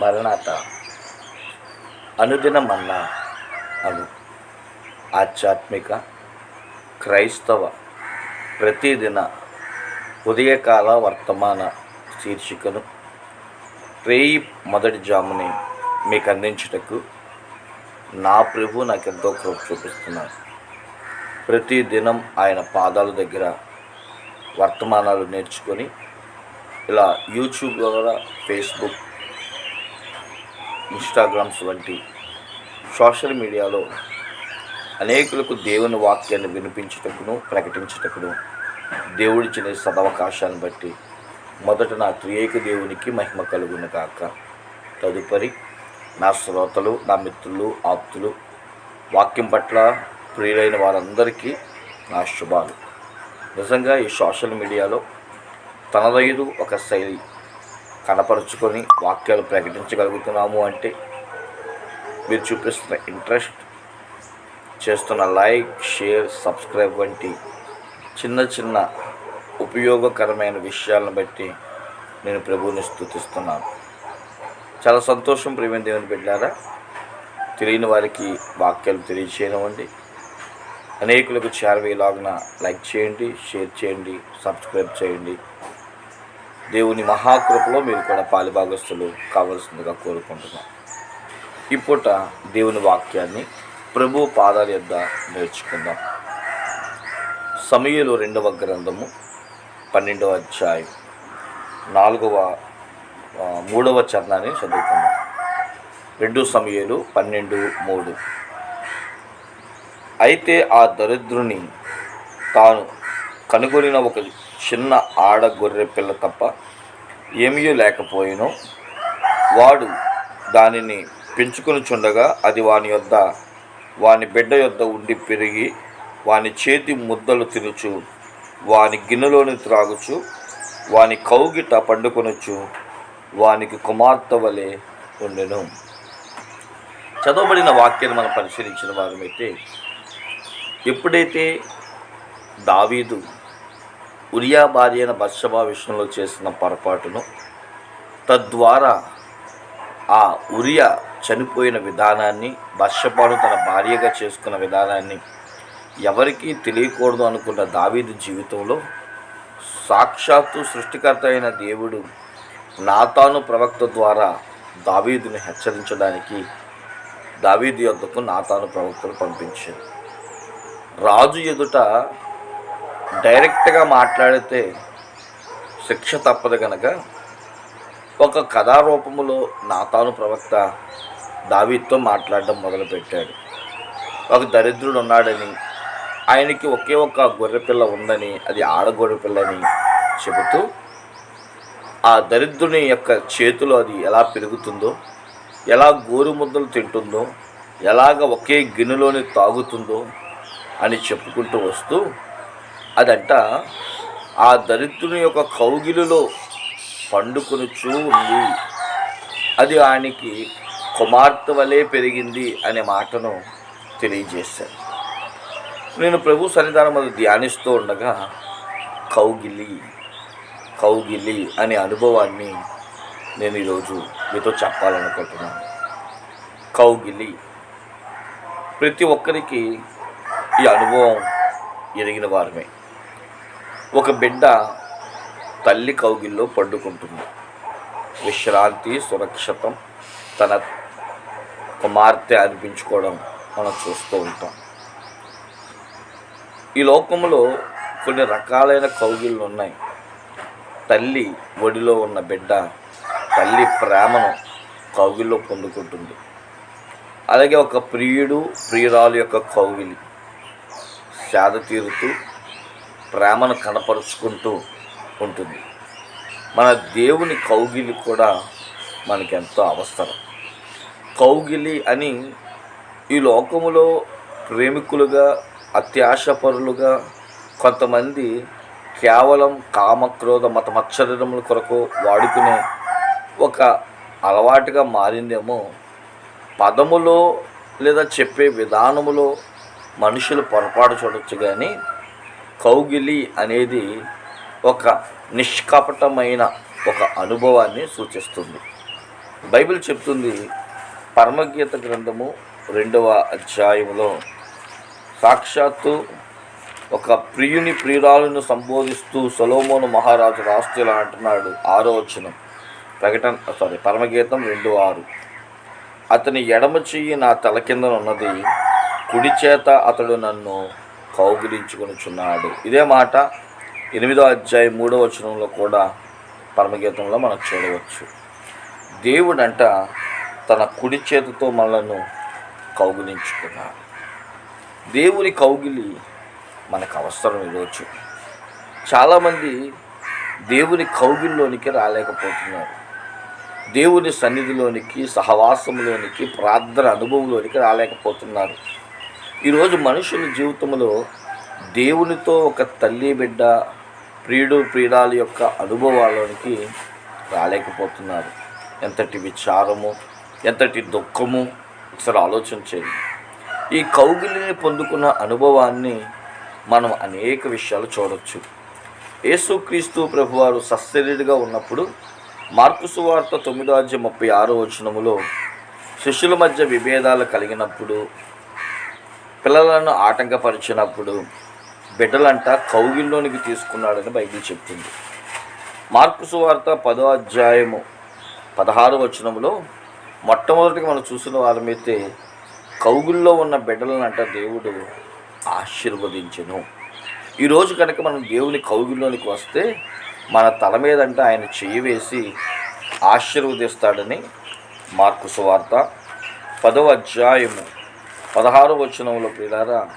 మరణాత అనుదిన మన్నా అను ఆధ్యాత్మిక క్రైస్తవ ప్రతిదిన ఉదయకాల వర్తమాన శీర్షికను రేయి మొదటి జాముని మీకు అందించుటకు నా ప్రభు నాకు ఎంతో కృప చూపిస్తున్నాడు. ప్రతి దినం ఆయన పాదాల దగ్గర వర్తమానాలు నేర్చుకొని ఇలా యూట్యూబ్ ద్వారా ఫేస్బుక్ ఇన్స్టాగ్రామ్స్ వంటి సోషల్ మీడియాలో అనేకులకు దేవుని వాక్యాన్ని వినిపించటకును ప్రకటించటకును దేవుడిచ్చిన సదవకాశాన్ని బట్టి మొదట నా త్రియేక దేవునికి మహిమ కలుగును కాక తదుపరి నా శ్రోతలు నా మిత్రులు ఆప్తులు వాక్యం పట్ల ప్రియులైన వారందరికీ నా శుభాలు. నిజంగా ఈ సోషల్ మీడియాలో తనదైదు ఒక శైలి కనపరుచుకొని వాక్యాలు ప్రకటించగలుగుతున్నాము అంటే మీరు చూపిస్తున్న ఇంట్రెస్ట్ చేస్తున్న లైక్ షేర్ సబ్స్క్రైబ్ వంటి చిన్న చిన్న ఉపయోగకరమైన విషయాలను బట్టి నేను ప్రభువుని స్థుతిస్తున్నాను చాలా సంతోషం ప్రేమ దేవుని బిడ్డారా. తెలియని వారికి వాక్యాలు తెలియచేయనివ్వండి అనేకులకు చేరవేలాగిన లైక్ చేయండి షేర్ చేయండి సబ్స్క్రైబ్ చేయండి. దేవుని మహాకృపలో మీరు కూడా పాలిభాగస్తులు కావాల్సిందిగా కోరుకుంటున్నాం. ఇప్పుట దేవుని వాక్యాన్ని ప్రభు పాదాల యొద్ద నేర్చుకుందాం. సమయంలో రెండవ గ్రంథము పన్నెండవ అధ్యాయం నాలుగవ మూడవ చరణాన్ని చదువుకుందాం. రెండు సమయాలు పన్నెండు మూడు. అయితే ఆ దరిద్రుని తాను కనుగొనిన ఒక చిన్న ఆడ గొర్రె పిల్ల తప్ప ఏమీ లేకపోయినో వాడు దానిని పెంచుకొని చుండగా అది వాని యొద్ద వాని బిడ్డ యొద్ద ఉండి పెరిగి వాని చేతి ముద్దలు తినుచు వాని గిన్నెలోని త్రాగుచు వాని కౌగిట పండుకొనొచ్చు వానికి కుమార్తె వలె ఉండెను. చదవబడిన వాక్యాన్ని మనం పరిశీలించిన వారమైతే ఎప్పుడైతే దావీదు ఉరియా భార్య అయిన బర్షబా విషయంలో చేసిన పొరపాటును తద్వారా ఆ ఉరియా చనిపోయిన విధానాన్ని బర్షబాను తన భార్యగా చేసుకున్న విధానాన్ని ఎవరికీ తెలియకూడదు అనుకున్న దావీదు జీవితంలో సాక్షాత్తు సృష్టికర్త అయిన దేవుడు నాతాను ప్రవక్త ద్వారా దావీదుని హెచ్చరించడానికి దావీదు యొద్దకు నాతాను ప్రవక్తను పంపించారు. రాజు ఎదుట డైరెక్ట్గా మాట్లాడితే శిక్ష తప్పదు కనుక ఒక కథారూపములో నాతాను ప్రవక్త దావీతో మాట్లాడడం మొదలుపెట్టాడు. ఒక దరిద్రుడు ఉన్నాడని ఆయనకి ఒకే ఒక్క గొర్రెపిల్ల ఉందని అది ఆడ గొర్రెపిల్లని చెబుతూ ఆ దరిద్రుని యొక్క చేతిలో అది ఎలా పెరుగుతుందో ఎలా గోరుముద్దలు తింటుందో ఎలాగ ఒకే గిన్నెలోని తాగుతుందో అని చెప్పుకుంటూ వస్తూ అదంట ఆ దరిద్రుని యొక్క కౌగిలిలో పండుకొనుచూ ఉంది. అది ఆయనకి కుమార్తె వలె పెరిగింది అనే మాటను తెలియజేశాను నేను ప్రభు సన్నిధానం అది ధ్యానిస్తూ ఉండగా కౌగిలి కౌగిలి అనే అనుభవాన్ని నేను ఈరోజు మీతో చెప్పాలనుకుంటున్నాను. కౌగిలి ప్రతి ఒక్కరికి ఈ అనుభవం ఎరిగిన వారమే. ఒక బిడ్డ తల్లి కౌగిల్లో పండుకుంటుంది. విశ్రాంతి సురక్షితం తన కుమార్తె అనిపించుకోవడం మనం చూస్తూ ఉంటాం. ఈ లోకంలో కొన్ని రకాలైన కౌగిళ్ళు ఉన్నాయి. తల్లి ఒడిలో ఉన్న బిడ్డ తల్లి ప్రేమను కౌగిల్లో పొందుకుంటుంది. అలాగే ఒక ప్రియుడు ప్రియురాలు యొక్క కౌగిలి సేద తీరుతూ ప్రేమను కనపరుచుకుంటూ ఉంటుంది. మన దేవుని కౌగిలి కూడా మనకి ఎంతో అవసరం. కౌగిలి అని ఈ లోకములో ప్రేమికులుగా అత్యాశపరులుగా కొంతమంది కేవలం కామక్రోధ మతమత్సరముల కొరకు వాడుకునే ఒక అలవాటుగా మారిందేమో పదములో లేదా చెప్పే విధానములో మనుషులు పొరపాటు చూడవచ్చు కానీ కౌగిలి అనేది ఒక నిష్కపటమైన ఒక అనుభవాన్ని సూచిస్తుంది. బైబిల్ చెప్తుంది పరమగీత గ్రంథము రెండవ అధ్యాయములో సాక్షాత్తు ఒక ప్రియుని ప్రియురాలను సంబోధిస్తూ సొలోమోను మహారాజు రాష్ట్రులు అంటున్నాడు. ఆరో వచనం. ప్రకటన సారీ పరమగీతం రెండు ఆరు. అతని ఎడమ చెయ్యి నా తల కింద ఉన్నది కుడి చేత అతడు నన్ను కౌగిలించుకొనుచున్నాడు. ఇదే మాట ఎనిమిదో అధ్యాయం మూడో వచనంలో కూడా పరమగీతంలో మనం చూడవచ్చు. దేవుడంట తన కుడి చేతితో మనలను కౌగిలించుకున్నాడు. దేవుని కౌగిలి మనకు అవసరం ఈరోజు చాలామంది దేవుని కౌగిల్లోనికి రాలేకపోతున్నారు. దేవుని సన్నిధిలోనికి సహవాసంలోనికి ప్రార్థన అనుభవంలోనికి రాలేకపోతున్నారు. ఈరోజు మనుషుల జీవితంలో దేవునితో ఒక తల్లి బిడ్డ ప్రియుడు ప్రియురాలు యొక్క అనుభవాలోనికి రాలేకపోతున్నారు. ఎంతటి విచారము ఎంతటి దుఃఖము ఒకసారి ఆలోచించేది ఈ కౌగిలిని పొందుకున్న అనుభవాన్ని మనం అనేక విషయాలు చూడవచ్చు యేసుక్రీస్తు ప్రభువారు సశరీరుగా ఉన్నప్పుడు మార్కుసు వార్త తొమ్మిదో అధ్యాయం ముప్పై ఆరో వచనములో శిష్యుల మధ్య విభేదాలు కలిగినప్పుడు పిల్లలను ఆటంకపరిచినప్పుడు బిడ్డలంట కౌగిల్లోనికి తీసుకున్నాడని బైబిల్ చెప్తుంది. మార్కుసు వార్త పదో అధ్యాయము పదహారు వచనములో మొట్టమొదటిగా మనం చూసిన వారమైతే కౌగుల్లో ఉన్న బిడ్డలనంట దేవుడు ఆశీర్వదించెను. ఈరోజు కనుక మనం దేవుని కౌగిలోనికి వస్తే మన తల మీదంట ఆయన చెయ్యి వేసి ఆశీర్వదిస్తాడని మార్కు సువార్త పదవ అధ్యాయము పదహారు వచనంలో పిల్లారా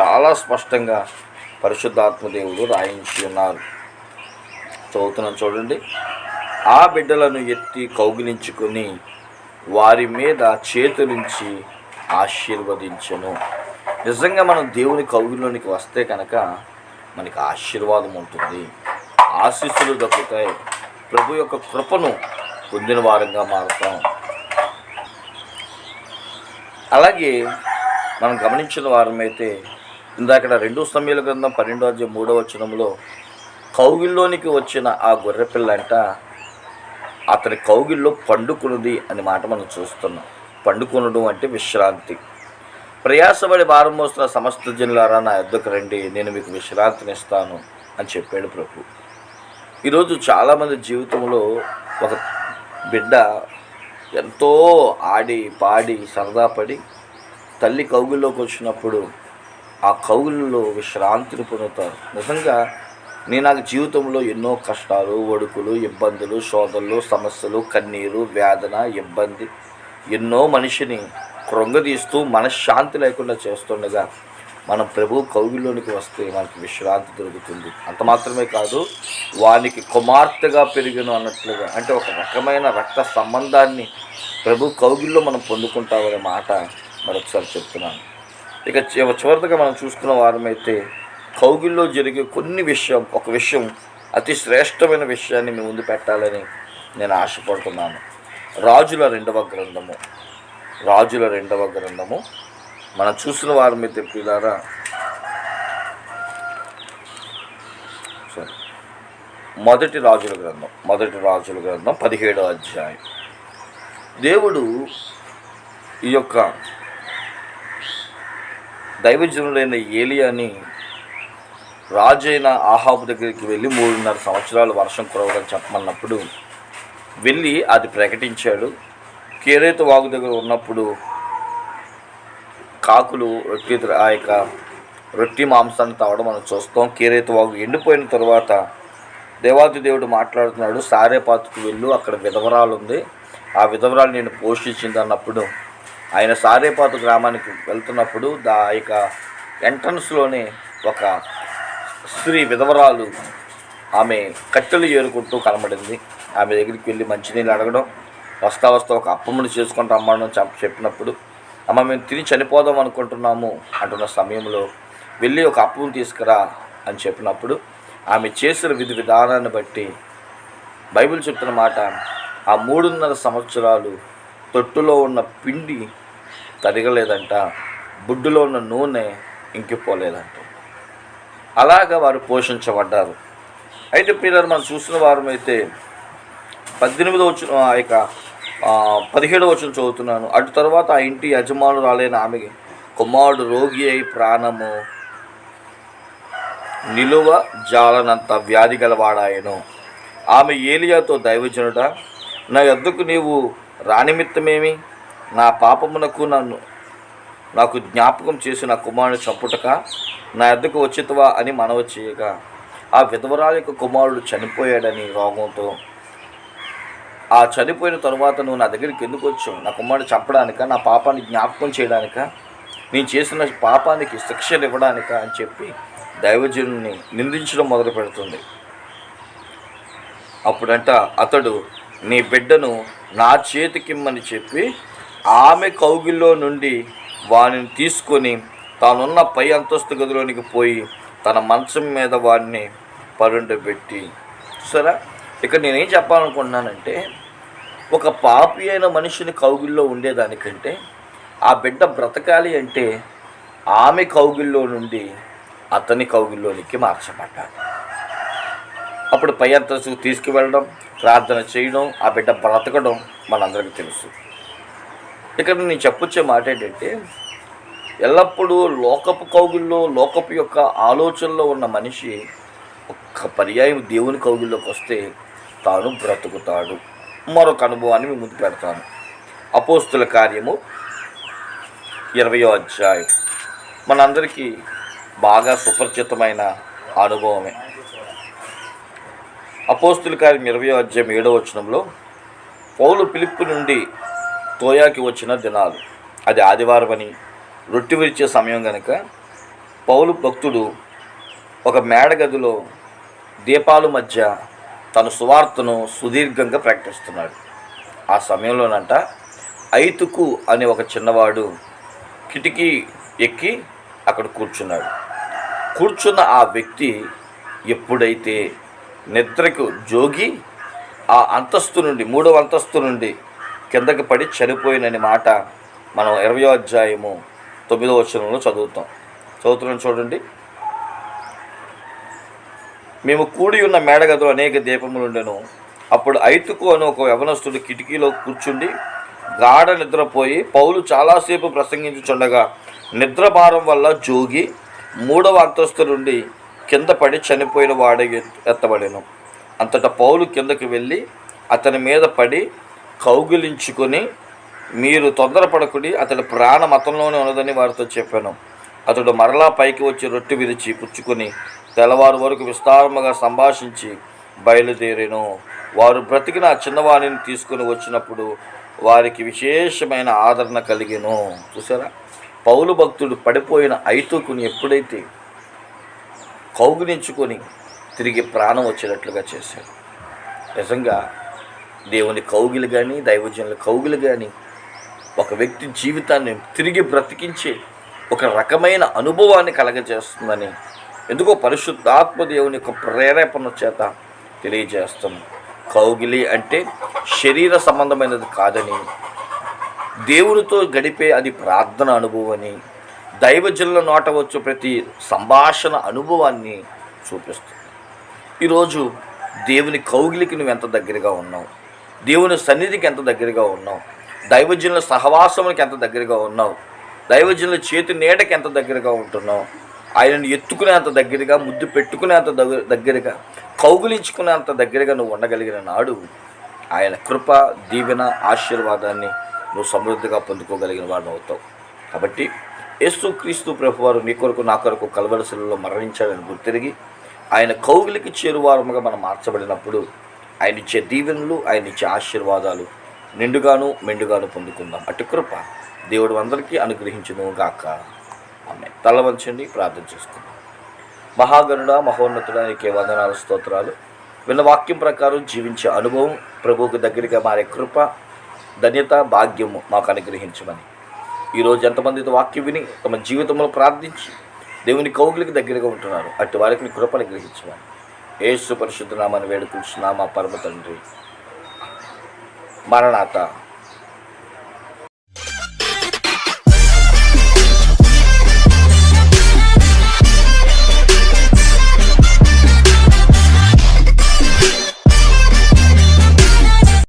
చాలా స్పష్టంగా పరిశుద్ధాత్మ దేవుడు రాయించి ఉన్నారు. చదువుతున్నాను చూడండి. ఆ బిడ్డలను ఎత్తి కౌగిలించుకొని వారి మీద చేతులుంచి ఆశీర్వదించను. నిజంగా మనం దేవుని కౌగిలోనికి వస్తే కనుక మనకి ఆశీర్వాదం ఉంటుంది. ఆశీస్సులు దక్కుతాయి. ప్రభు యొక్క కృపను పొందిన వారంగా మారుతాం. అలాగే మనం గమనించిన వారమైతే ఇందాక రెండు సమయాల గ్రంథం పన్నెండో అధ్యాయం మూడో వచనంలో కౌగిల్లోనికి వచ్చిన ఆ గొర్రెపిల్ల అంట అతని కౌగిల్లో పండుకున్నది అని మాట మనం చూస్తున్నాం. పండుకొనడం అంటే విశ్రాంతి. ప్రయాసపడి భారం మోస్తున్న సమస్త జనులారా నా ఎద్దకు రండి. నేను మీకు విశ్రాంతినిస్తాను అని చెప్పాడు ప్రభు. ఈరోజు చాలామంది జీవితంలో ఒక బిడ్డ ఎంతో ఆడి పాడి సరదా పడి తల్లి కౌగుల్లోకి వచ్చినప్పుడు ఆ కౌగుల్లో విశ్రాంతిని పొందుతారు. నిజంగా నేను నాకు జీవితంలో ఎన్నో కష్టాలు ఒడుకులు ఇబ్బందులు శోధనలు సమస్యలు కన్నీరు వేదన ఇబ్బంది ఎన్నో మనిషిని కృంగదీస్తూ మనశ్శాంతి లేకుండా చేస్తుండగా మనం ప్రభు కౌగిల్లోనికి వస్తే మనకి విశ్రాంతి దొరుకుతుంది. అంత మాత్రమే కాదు వానికి కుమార్తెగా పెరిగిన అన్నట్లుగా అంటే ఒక రకమైన రక్త సంబంధాన్ని ప్రభు కౌగిల్లో మనం పొందుకుంటామనే మాట మరొకసారి చెప్తున్నాను. ఇక చివరిగా మనం చూసుకున్న వారమైతే కౌగిల్లో జరిగే కొన్ని విషయం ఒక విషయం అతి శ్రేష్టమైన విషయాన్ని మీ ముందు పెట్టాలని నేను ఆశపడుతున్నాను. రాజుల రెండవ గ్రంథము. రాజుల రెండవ గ్రంథము. మనం చూసిన వారి మీద పిల్లారా సరే మొదటి రాజుల గ్రంథం మొదటి రాజుల గ్రంథం పదిహేడో అధ్యాయం. దేవుడు ఈ యొక్క దైవజనుడైన ఏలియాని రాజైన ఆహాబు దగ్గరికి వెళ్ళి మూడున్నర సంవత్సరాలు వర్షం కురవడం చెప్పమన్నప్పుడు వెళ్ళి అది ప్రకటించాడు. కేరేత వాగు దగ్గర ఉన్నప్పుడు కాకులు రొట్టె ఆ యొక్క రొట్టి మాంసాన్ని తావడం మనం చూస్తాం. కేరేత వాగు ఎండిపోయిన తర్వాత దేవాది దేవుడు మాట్లాడుతున్నాడు సారేపాతకు వెళ్ళు అక్కడ విధవరాలు ఉంది ఆ విధవరాలు నేను పోషించింది అన్నప్పుడు ఆయన సారేపాతు గ్రామానికి వెళ్తున్నప్పుడు దా యొక్క ఎంట్రన్స్లోనే ఒక స్త్రీ విధవరాలు ఆమె కట్టెలు ఏరుకుంటూ కనబడింది. ఆమె దగ్గరికి వెళ్ళి మంచినీళ్ళు అడగడం వస్తా వస్తా ఒక అప్పమ్మని చేసుకుంటూ అమ్మడం చెప్ప చెప్పినప్పుడు అమ్మ మేము తిని చనిపోదాం అనుకుంటున్నాము అంటున్న సమయంలో వెళ్ళి ఒక అప్పం తీసుకురా అని చెప్పినప్పుడు ఆమె చేసిన విధి విధానాన్ని బట్టి బైబిల్ చెప్తున్న మాట ఆ మూడున్నర సంవత్సరాలు తొట్టులో ఉన్న పిండి తరగలేదంట బుడ్డులో ఉన్న నూనె ఇంకిపోలేదంట. అలాగా వారు పోషించబడ్డారు. అయితే పిల్లలు మనం చూసిన వారమైతే అయితే పద్దెనిమిదో వచ్చిన ఆ యొక్క పదిహేడు వచ్చిన చదువుతున్నాను. అటు తర్వాత ఆ ఇంటి యజమానురాలైన ఆమె కుమారుడు రోగి అయి ప్రాణము నిలువ జాలనంత వ్యాధి గలవాడాయను. ఆమె ఏలియాతో దైవజనుడ నా యొద్దకు నీవు రానిమిత్తమేమి? నా పాపమునకు నన్ను నాకు జ్ఞాపకం చేసి నా కుమారుని చంపుటక? నా యొద్దకు వచ్చితవా అని మనవ చేయగా ఆ విధవరాల యొక్క కుమారుడు చనిపోయాడని రోగంతో ఆ చనిపోయిన తరువాత నువ్వు నా దగ్గరికి ఎందుకు వచ్చావు? నా కుమారుడు చంపడానిక? నా పాపాన్ని జ్ఞాపకం చేయడానిక? నేను చేసిన పాపానికి శిక్షలు ఇవ్వడానిక? అని చెప్పి దైవజనుని నిందించడం మొదలు పెడుతుంది. అప్పుడంట అతడు నీ బిడ్డను నా చేతికిమ్మని చెప్పి ఆమె కౌగిల్లో నుండి వానిని తీసుకొని తానున్న పై అంతస్తు గదిలోనికి పోయి తన మంచం మీద వాడిని పరుండబెట్టి. సరే? ఇక్కడ నేనేం చెప్పాలనుకుంటున్నానంటే ఒక పాపి అయిన మనిషిని కౌగిల్లో ఉండేదానికంటే ఆ బిడ్డ బ్రతకాలి అంటే ఆమె కౌగిల్లో నుండి అతని కౌగిల్లోనికి మార్చబడ్డాలి అప్పుడు పై అంతస్తు తీసుకువెళ్ళడం ప్రార్థన చేయడం ఆ బిడ్డ బ్రతకడం మనందరికీ తెలుసు. ఇక్కడ నేను చెప్పొచ్చే మాట ఏంటంటే ఎల్లప్పుడూ లోకపు కౌగిల్లో లోకపు యొక్క ఆలోచనలో ఉన్న మనిషి ఒక్క పర్యాయం దేవుని కౌగిల్లోకి వస్తే తాను బ్రతుకుతాడు. మరొక అనుభవాన్ని మీ ముందు పెడతాను. అపోస్తుల కార్యము ఇరవయో అధ్యాయం. మనందరికీ బాగా సుపరిచితమైన అనుభవమే. అపోస్తుల కార్యం ఇరవయో అధ్యాయం ఏడో వచనంలో పౌలు పిలుపు నుండి తోయాకి వచ్చిన దినాలు. అది ఆదివారం అని రొట్టె విరిచే సమయం కనుక పౌలు భక్తుడు ఒక మేడగదిలో దీపాలు మధ్య తన సువార్తను సుదీర్ఘంగా ప్రకటిస్తున్నాడు. ఆ సమయంలోనంట ఐతుకు అనే ఒక చిన్నవాడు కిటికీ ఎక్కి అక్కడ కూర్చున్నాడు. కూర్చున్న ఆ వ్యక్తి ఎప్పుడైతే నిద్రకు జోగి ఆ అంతస్తు నుండి మూడవ అంతస్తు నుండి కిందకి పడి చనిపోయినని మాట మనం ఇరవయో అధ్యాయము తొమ్మిదో వచనంలో చదువుతాం. చదువుతున్నాం చూడండి. మేము కూడి ఉన్న మేడగదిలో అనేక దీపములుండెను. అప్పుడు ఐతుకు అని ఒక యవనస్తుడు కిటికీలో కూర్చుండి గాఢ నిద్రపోయి పౌలు చాలాసేపు ప్రసంగించుచుండగా నిద్రభారం వల్ల జోగి మూడవ అంతస్తు నుండి కింద పడి చనిపోయిన వాడే ఎత్తబడెను. అంతటా పౌలు కిందకి వెళ్ళి అతని మీద పడి కౌగిలించుకొని మీరు తొందరపడకుడి అతడి ప్రాణం అతనిలోనే ఉన్నదని వారితో చెప్పాను. అతడు మరలా పైకి వచ్చి రొట్టె విరిచి పుచ్చుకొని తెల్లవారు వరకు విస్తారముగా సంభాషించి బయలుదేరెను. వారు బ్రతికిన చిన్నవాణిని తీసుకుని వచ్చినప్పుడు వారికి విశేషమైన ఆదరణ కలిగెను. చూసారా పౌలు భక్తుడు పడిపోయిన ఐతుకుని ఎప్పుడైతే కౌగిలించుకొని తిరిగి ప్రాణం వచ్చేటట్లుగా చేశాడు. నిజంగా దేవుని కౌగులు కానీ దైవజనుల కౌగులు కానీ ఒక వ్యక్తి జీవితాన్ని తిరిగి బ్రతికించే ఒక రకమైన అనుభవాన్ని కలగజేస్తుందని ఎందుకో పరిశుద్ధాత్మ దేవుని యొక్క ప్రేరేపణ చేత తెలియజేస్తాం కౌగిలి అంటే శరీర సంబంధమైనది కాదని దేవునితో గడిపే అది ప్రార్థన అనుభవని అని దైవజనుల నోట వచ్చు ప్రతి సంభాషణ అనుభవాన్ని చూపిస్తుంది. ఈరోజు దేవుని కౌగిలికి నువ్వు ఎంత దగ్గరగా ఉన్నావు? దేవుని సన్నిధికి ఎంత దగ్గరగా ఉన్నావు? దైవజనుల సహవాసమునికి ఎంత దగ్గరగా ఉన్నావు? దైవజనుల చేతి నీడకి ఎంత దగ్గరగా ఉంటున్నావు? ఆయనను ఎత్తుకునేంత దగ్గరగా ముద్దు పెట్టుకునేంత దగ్గర దగ్గరగా కౌగులించుకునేంత దగ్గరగా నువ్వు ఉండగలిగిన నాడు ఆయన కృప దీవెన ఆశీర్వాదాన్ని నువ్వు సమృద్ధిగా పొందుకోగలిగిన వాడిని అవుతావు. కాబట్టి యేసు క్రీస్తు ప్రభువారు నీ కొరకు నా కొరకు కలవరసలలో మరణించాడని గుర్తిరిగి ఆయన కౌగిలికి చేరువారముగా మనం మార్చబడినప్పుడు ఆయన ఇచ్చే దీవెనలు ఆయన ఇచ్చే ఆశీర్వాదాలు నిండుగాను మెండుగాను పొందుకుందాం. అటు కృప దేవుడు అందరికీ అనుగ్రహించును గాక ఆమె తల వంచండి ప్రార్థన చేసుకుందాం. మహాగణుడ మహోన్నతుడా నీకే వందనాలు స్తోత్రాలు. విన్న వాక్యం ప్రకారం జీవించే అనుభవం ప్రభువుకు దగ్గరగా మారే కృప ధన్యత భాగ్యము మాకు అనుగ్రహించమని. ఈరోజు ఎంతమంది వాక్యం విని తమ జీవితంలో ప్రార్థించి దేవుని కౌగులికి దగ్గరగా ఉంటున్నారు. అటు వారికి కృపను గ్రహించమని ఏసు పరిశుద్ధ నామాన్ని వేడుకుంటున్నా మా పరమ తండ్రి. మరణాత.